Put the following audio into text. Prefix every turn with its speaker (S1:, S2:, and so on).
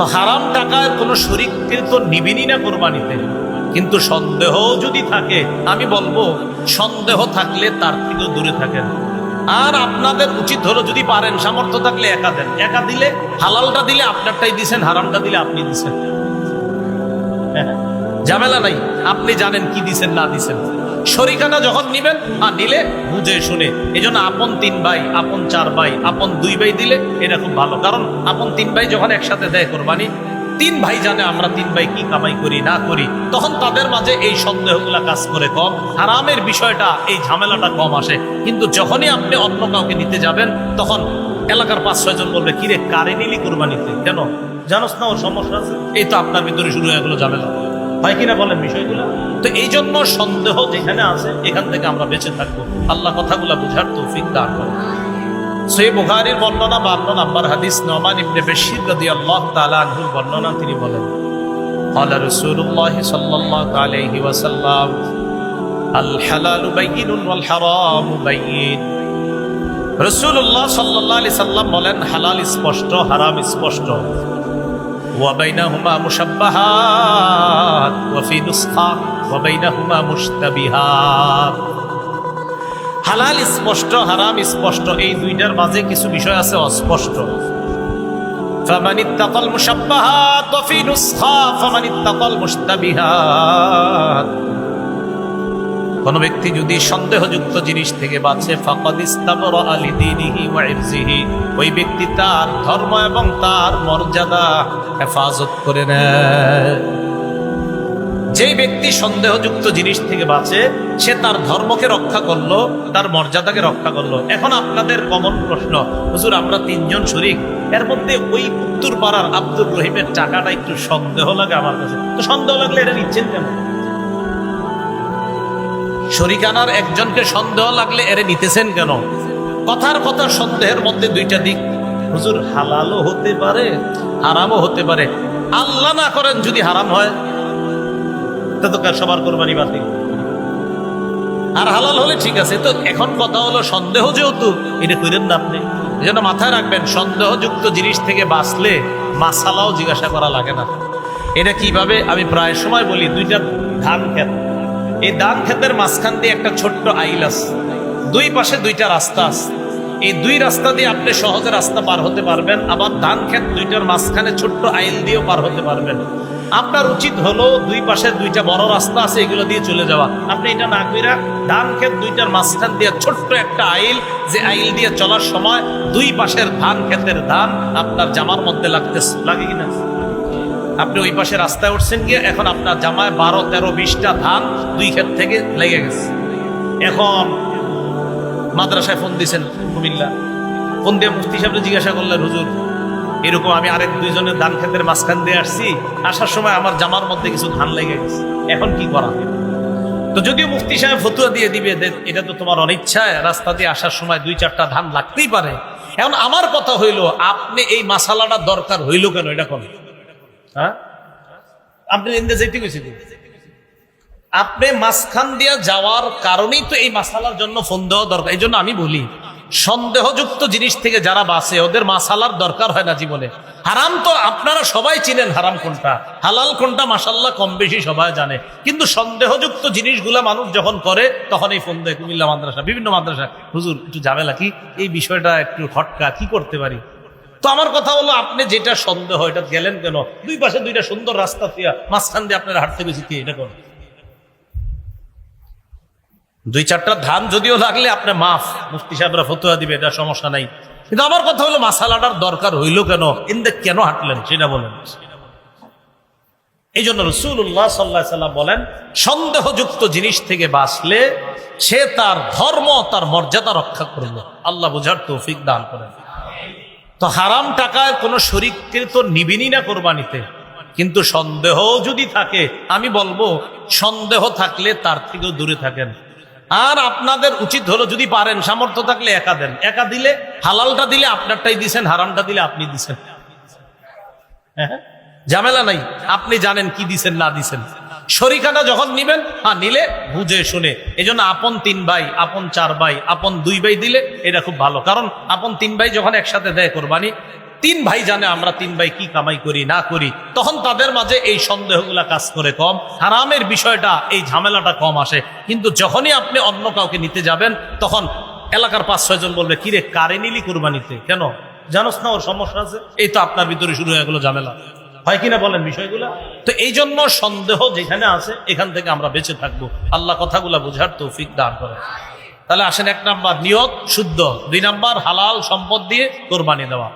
S1: তো হারাম টাকায় কোনো শরিককে তো নিবিনি না কোরবানিতে। কিন্তু সন্দেহ যদি থাকে আমি বলব সন্দেহ থাকলে তার থেকেও দূরে থাকেন। আর আপনাদের উচিত হলো যদি পারেন সামর্থ্য থাকলে একা দেন। একা দিলে হালালটা দিলে আপনারটাই দিছেন হারামটা দিলে আপনি দিছেন। হ্যাঁ, ঝামেলা নাই। আপনি জানেন কি দিছেন না দিছেন। শরিকানা যখন নিবেন আর নিলে বুঝে শুনে। এই জন্য আপন তিন ভাই, আপন চার ভাই, আপন দুই ভাই দিলে এটা খুব ভালো। কারণ আপন তিন ভাই যখন একসাথে দেয় কোরবানি, তিন ভাই জানে আমরা তিন ভাই কি কামাই করি, না করি। তখন তাদের মাঝে এই সন্দেহগুলা কাজ করে কম। হারামের বিষয়টা, এই ঝামেলাটা কম আসে। কিন্তু যখনই আপনি অন্য কাউকে নিতে যাবেন, তখন এলাকার পাঁচ, ছয় জন বলবে, কিরে, কারে নিলি কোরবানিতে? কেন? জানোস না ওর সমস্যা আছে? এই তো আপনার ভিতরে শুরু হয়ে গেলো ঝামেলা। হয় কিনা বলেন বিষয়গুলো তো এই জন্য সন্দেহ যেখানে আছে এখান থেকে আমরা বেঁচে থাকবো আল্লাহ কথাগুলো বুঝার তৌফিক দান করে সেই বুখারীর বর্ণনা বান্ন নাম্বার হাদিস নমান ইবনে বেশির রাদিয়াল্লাহু তাআলা আনহুর বর্ণনা তিনি বলেন قال رسول الله صلى الله عليه وسلم الحلال بين والحرام بين রসুল্লাহ সাল্লাহ আলি সাল্লাম বলেন হালাল স্পষ্ট হারাম স্পষ্ট وبينهما مشبهات وفي نسخة وبينهما مشتبهات হালাল স্পষ্ট হারাম স্পষ্ট এই দুইটার মাঝে কিছু বিষয় আছে অস্পষ্ট فمن اتقى المشبهات وفي نسخة فمن اتقى المشتبهات কোন ব্যক্তি যদি সন্দেহযুক্ত জিনিস থেকে বাঁচে ওই ব্যক্তি তার ধর্ম এবং তার মর্যাদা হেফাজত করে নেয়। যেই ব্যক্তি সন্দেহযুক্ত জিনিস থেকে বাঁচে, সে তার ধর্মকে রক্ষা করল, তার মর্যাদাকে রক্ষা করল। এখন আপনাদের কমন প্রশ্ন, হুজুর, আমরা তিনজন শরিক, এর মধ্যে ওই উত্তর পাড়ার আব্দুর রহিমের টাকাটা একটু সন্দেহ লাগে আমার কাছে। তো সন্দেহ লাগলে এটা নিচ্ছেন কেন? শরিকানার একজনকে সন্দেহ লাগলে এরে নিতেছেন কেন? কথার কথা সন্দেহের মধ্যে দুইটা দিক। হুজুর, হালালও হতে পারে, হারামও হতে পারে। আল্লাহ না করেন যদি হারাম হয় তা তো সবার কোরবানি বাতিল। আর হালাল হলে ঠিক আছে, তো এখন কথা হলো সন্দেহ যেহেতু, এটা করেন না আপনি। জন্য মাথায় রাখবেন, সন্দেহযুক্ত জিনিস থেকে বাঁচলে মাসালাও জিজ্ঞাসা করা লাগে না। এটা কীভাবে, আমি প্রায় সময় বলি, দুইটা ধান ক্ষেত এই ধান ক্ষেতের মাঝখান দিয়ে একটা ছোট্ট আইল আছে। দুই পাশে দুইটা রাস্তা আছে। এই দুই রাস্তা দিয়ে আপনি সহজে রাস্তা পার হতে পারবেন, আবার ধান ক্ষেত দুইটার মাঝখানে ছোট্ট আইল দিয়েও পার হতে পারবেন। আপনার উচিত হলো দুই পাশে দুইটা বড় রাস্তা আছে, এগুলো দিয়ে চলে যাওয়া। আপনি এটা না কইরা ধান ক্ষেত দুইটার মাঝখান দিয়ে ছোট্ট একটা আইল, যে আইল দিয়ে চলার সময় দুই পাশের ধান ক্ষেতের ধান আপনার জামার মধ্যে লাগতে লাগে কিনা আপনি ওই পাশে রাস্তায় উঠছেন গিয়ে এখন আপনার জামায় বারো, তেরো, বিশটা ধান দুই ক্ষেত থেকে লেগে গেছে। এখন মাদ্রাসায় ফোন দিয়েছেন কুমিল্লা। ফোন দিয়ে মুফতি সাহেবরে জিজ্ঞাসা করলেন, হুজুর, এরকম আমি আরেক দুইজনের ধান ক্ষেতের মাঝখান দিয়ে আসছি, আসার সময় আমার জামার মধ্যে কিছু ধান লেগে গেছে। এখন কি করা তো যদিও মুফতি সাহেব ফতুয়া দিয়ে দিবে এটা তো তোমার অনিচ্ছায়, রাস্তা দিয়ে আসার সময় দুই, চারটা ধান লাগতেই পারে। এখন আমার কথা হইল, আপনি এই মাসালাটা দরকার হইল কেন? এটা কোন হ্যাঁ? আপনি ইন্দে যেতে গেছিলেন আপনি মাঝখান দিয়া যাওয়ার কারণেই তো এই মাসালার জন্য ফোন দেওয়া দরকার এই জন্য আমি বলি, সন্দেহযুক্ত জিনিস থেকে যারা বাঁচে, ওদের মাসালার দরকার হয় না জীবনে। হারাম তো আপনারা সবাই চিনেন হারাম কোনটা। হালাল কোনটা মাসাল্লাহ কম বেশি সবাই জানে। কিন্তু সন্দেহযুক্ত জিনিসগুলা মানুষ যখন করে, তখন এই ফোন দেয় কুমিল্লা মাদ্রাসা, বিভিন্ন মাদ্রাসা। হুজুর, একটু ঝামেলা কি? এই বিষয়টা একটু হটকা কি করতে পারি? তো আমার কথা হলো, আপনি যেটা সন্দেহ, এটা গেলেন কেন? দুই পাশে দুইটা সুন্দর রাস্তা দিয়া, মাঝখান দিয়ে আপনারা হাঁটতে গেছি কি? এটা কোন? দুই চারটা ধান যদিও লাগলে আপনি মাফ, মুফতি সাহেবরা ফতুয়া দিবে, এটা সমস্যা নাই। কিন্তু আমার কথা হলো, মাসালাটার দরকার হইল কেন? ইন্দে কেন হাঁটলেন? সেটা বলেন। এই জন্য রসুল্লাহ সাল্লাহ সাল্লাম বলেন, সন্দেহযুক্ত জিনিস থেকে বাঁচলে সে তার ধর্ম, তার মর্যাদা রক্ষা করবে আল্লাহ বোঝার তৌফিক দান করেন। তো হারাম টাকায় কোনো শরিককে তো নিবিনি না কোরবানিতে। কিন্তু সন্দেহ যদি থাকে, আমি বলব, সন্দেহ থাকলে তার থেকেও দূরে থাকেন। আর আপনাদের উচিত হলো যদি পারেন, সামর্থ্য থাকলে একা দেন। একা দিলে, হালালটা দিলে আপনারটাই দিছেন, হারামটা দিলে আপনি দিছেন। হ্যাঁ ঝামেলা নাই। আপনি জানেন কি দিছেন, না দিছেন। শরিকানা যখন নিবেন হ্যাঁ নিলে বুঝে শুনে। এই আপন তিন ভাই, আপন চার ভাই, আপন দুই ভাই দিলে এটা খুব ভালো। কারণ আপন তিন ভাই যখন একসাথে দেয় কোরবানি, তিন ভাই জানে আমরা তিন ভাই কি কামাই করি, না করি। তখন তাদের মাঝে এই সন্দেহগুলা কাজ করে কম। হারামের বিষয়টা, এই ঝামেলাটা কম আসে। কিন্তু যখনই আপনি অন্য কাউকে নিতে যাবেন, তখন এলাকার পাঁচ, ছয় জন বলবে, কিরে, কারে নিলি কোরবানিতে? কেন? জানোস না ওর সমস্যা আছে? এই তো আপনার ভিতরে শুরু হয়ে গেলো ঝামেলা। হয় কিনা বলেন বিষয়গুলো? তো এই জন্য সন্দেহ যেখানে আছে, এখান থেকে আমরা বেঁচে থাকব। আল্লাহ কথাগুলো বোঝার তৌফিক দান করে তাহলে আসেন এক নাম্বার, নিয়ত শুদ্ধ। দুই নাম্বার, হালাল সম্পদ দিয়ে কোরবানি দেওয়া।